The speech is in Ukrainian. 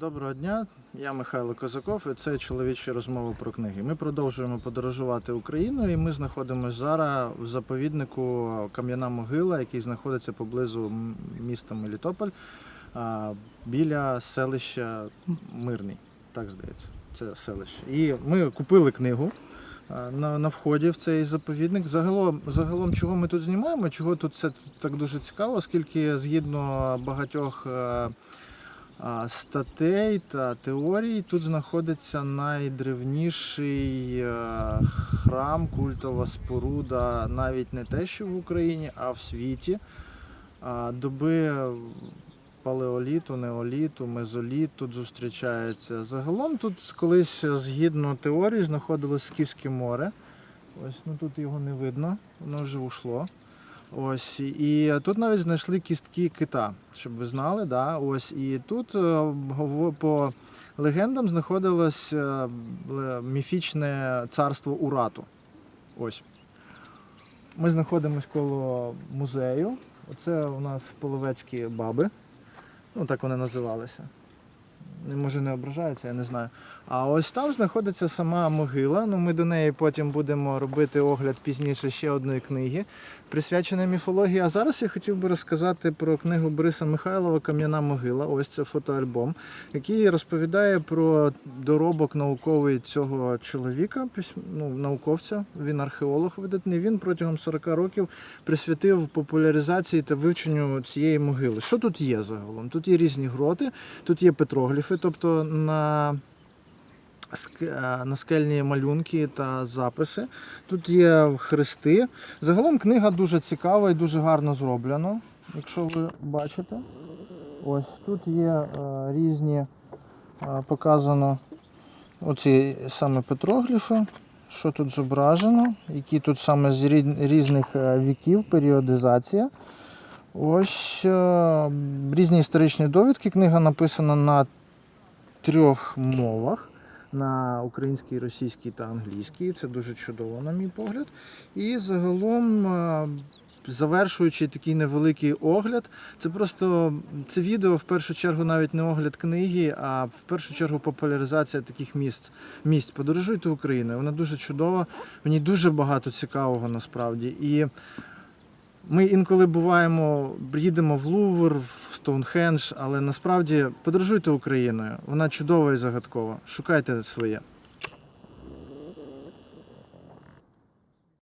Доброго дня, я Михайло Козаков, і це чоловічі розмови про книги. Ми продовжуємо подорожувати Україною, і ми знаходимося зараз в заповіднику Кам'яна Могила, який знаходиться поблизу міста Мелітополь, біля селища Мирний. Так здається, це селище. І ми купили книгу. На, на вході в цей заповідник. Загалом, загалом, чого ми тут знімаємо, чого тут це так дуже цікаво, оскільки згідно багатьох статей та теорій тут знаходиться найдревніший е, храм, культова споруда, навіть не те, що в Україні, а в світі. Доби палеоліту, неоліту, мезоліт тут зустрічається. Загалом тут колись, згідно теорії, знаходилось Скіфське море. Ось ну тут його не видно, воно вже ушло. Ось і тут навіть знайшли кістки кита, щоб ви знали. Да? Ось і тут е, по легендам знаходилось е, міфічне царство Урату. Ось. Ми знаходимося коло музею. Оце у нас половецькі баби. Ну, так вони називалися. Може не ображаються, я не знаю. А ось там знаходиться сама могила. Ну, ми до неї потім будемо робити огляд пізніше ще одної книги, присвяченої міфології. А зараз я хотів би розказати про книгу Бориса Михайлова Кам'яна могила. Ось це фотоальбом, який розповідає про доробок науковий цього чоловіка, ну, науковця. Він археолог видатний. Він протягом 40 років присвятив популяризації та вивченню цієї могили. Що тут є загалом? Тут є різні гроти, тут є петрогліфи, тобто на ск- е, наскельні малюнки та записи. Тут є хрести. Загалом книга дуже цікава і дуже гарно зроблена. Якщо ви бачите, ось тут є е, різні е, показано оці саме петрогліфи. Що тут зображено, які тут саме з різних віків, періодизація. Ось різні історичні довідки. Книга написана на трьох мовах: на українській, російській та англійській. Це дуже чудово, на мій погляд. І загалом, е, завершуючи такий невеликий огляд, це просто це відео в першу чергу навіть не огляд книги, а в першу чергу популяризація таких місць. Місць. Подорожуйте Україною. Вона дуже чудова, в ній дуже багато цікавого насправді. І ми інколи буваємо, їдемо в Лувр, в Стоунхендж, але насправді подорожуйте Україною. Вона чудова і загадкова. Шукайте своє.